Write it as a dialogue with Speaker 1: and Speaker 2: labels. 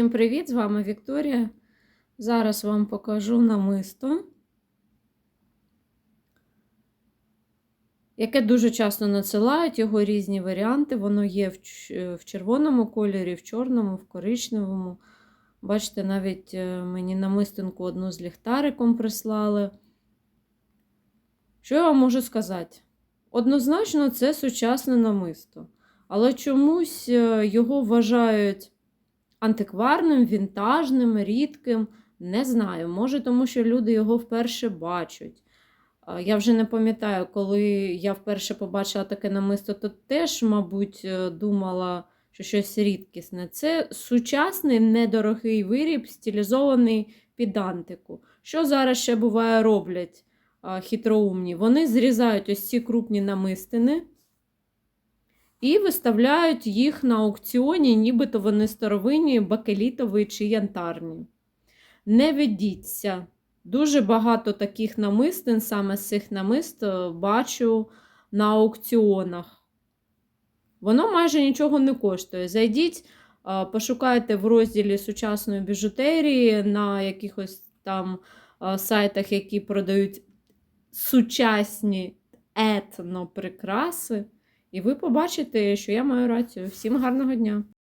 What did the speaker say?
Speaker 1: Всім привіт! З вами Вікторія. Зараз вам покажу намисто, яке дуже часто надсилають його різні варіанти. Воно є в червоному кольорі, в чорному, в коричневому. Бачите, навіть е, мені намистинку одну з ліхтариком прислали. Що я вам можу сказати? Однозначно, це сучасне намисто. Але чомусь е, його вважають антикварним, вінтажним, рідким. Не знаю. Може, тому що люди його вперше бачать. Я вже не пам'ятаю, коли я вперше побачила таке намисто, то теж, мабуть, е, думала, що щось рідкісне. Це сучасний недорогий виріб, стилізований під антику. Що зараз ще буває роблять хитроумні? Вони зрізають ось ці крупні намистини і виставляють їх на аукціоні, нібито вони старовинні, бакелітові чи янтарні. Не ведіться. Дуже багато таких намистин, саме з цих намист, е, бачу на аукціонах. Воно майже нічого не коштує. Зайдіть, е, пошукайте в розділі сучасної біжутерії на якихось там е, сайтах, які продають сучасні етноприкраси. І ви побачите, що я маю рацію. Всім гарного дня!